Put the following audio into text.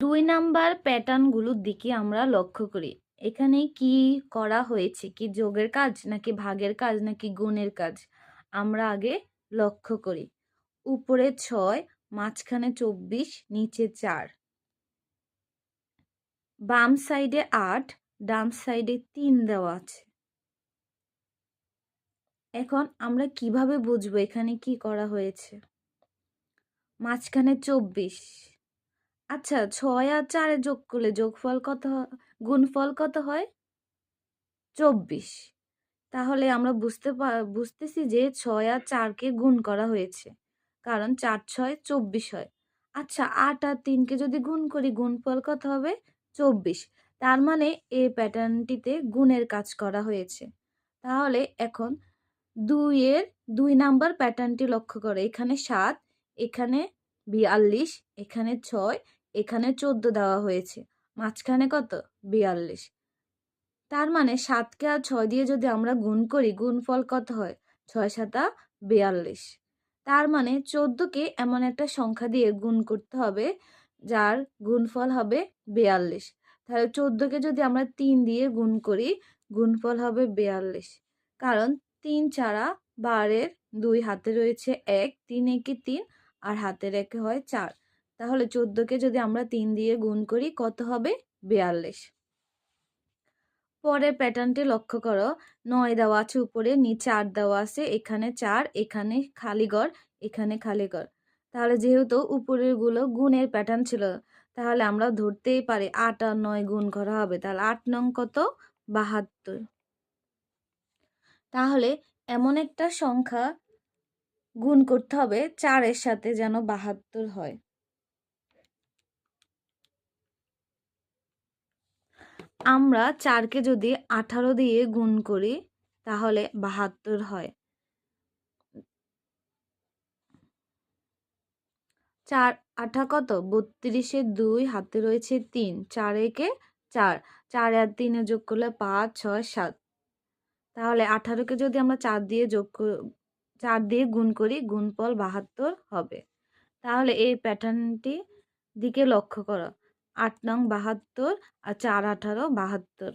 দুই নাম্বার প্যাটার্নগুলোর দিকে আমরা লক্ষ্য করি। এখানে কি করা হয়েছে? কি যোগের কাজ নাকি ভাগের কাজ নাকি গুণের কাজ? আমরা আগে লক্ষ্য করি। উপরে ছয়, মাঝখানে চব্বিশ, নিচে চার। বাম সাইডে আট, ডান সাইডে তিন দেওয়া আছে। এখন আমরা কীভাবে বুঝব এখানে কি করা হয়েছে? মাঝখানে চব্বিশ। আচ্ছা ছয় আর চারে যোগ করলে যোগফল কত গুণফল কত হয়? চব্বিশ। তাহলে আমরা বুঝতে পা- বুঝতেছি যে ছয় আর চারকে গুণ করা হয়েছে, কারণ চার ছয় চব্বিশ হয়। আচ্ছা আট আর তিনকে যদি গুণ করি, গুণফল কত হবে? চব্বিশ। তার মানে এই প্যাটার্নটিতে গুণের কাজ করা হয়েছে। তাহলে এখন দুইয়ের দুই নাম্বার প্যাটার্নটি লক্ষ্য করো। এখানে সাত, এখানে বিয়াল্লিশ, এখানে ছয় এখানে চোদ্দ দেওয়া হয়েছে। মাঝখানে কত? বিয়াল্লিশ। তার মানে সাতকে আর ছয় দিয়ে যদি আমরা গুণ করি, গুণফল কত হয়? ছয় সাতা বিয়াল্লিশ। তার মানে চোদ্দকে এমন একটা সংখ্যা দিয়ে গুণ করতে হবে, যার গুণফল হবে বিয়াল্লিশ। তাহলে চোদ্দোকে যদি আমরা তিন দিয়ে গুণ করি, গুণফল হবে বিয়াল্লিশ। কারণ তিন ছাড়া বারের দুই হাতে রয়েছে এক, তিন একে তিন, আর হাতের একে হয় চার। তাহলে চোদ্দোকে যদি আমরা তিন দিয়ে গুণ করি, কত হবে? বিয়াল্লিশ। পরের প্যাটার্নটি লক্ষ্য করো। নয় দেওয়া আছে উপরে, নিচে আট দেওয়া আছে, এখানে চার, এখানে খালি ঘর এখানে খালি ঘর তাহলে যেহেতু উপরেরগুলো গুণের প্যাটার্ন ছিল, তাহলে আমরা ধরতেই পারি আট আর নয় গুণ করা হবে। তাহলে আট নং কত? বাহাত্তর। তাহলে এমন একটা সংখ্যা গুণ করতে হবে, চারের সাথে যেন বাহাত্তর হয়। আমরা চারকে যদি আঠারো দিয়ে গুণ করি, তাহলে বাহাত্তর হয়। চার আঠা কত? বত্রিশে দুই, হাতে রয়েছে তিন। চার একে চার। চার আর তিনে যোগ করলে পাঁচ, ছয়, সাত। তাহলে আঠারোকে যদি আমরা চার দিয়ে যোগ চার দিয়ে গুণ করি, গুণফল বাহাত্তর হবে। তাহলে এই প্যাটার্নটি দিকে লক্ষ্য করো। আট নং বাহাত্তর আর চার আঠারো বাহাত্তর।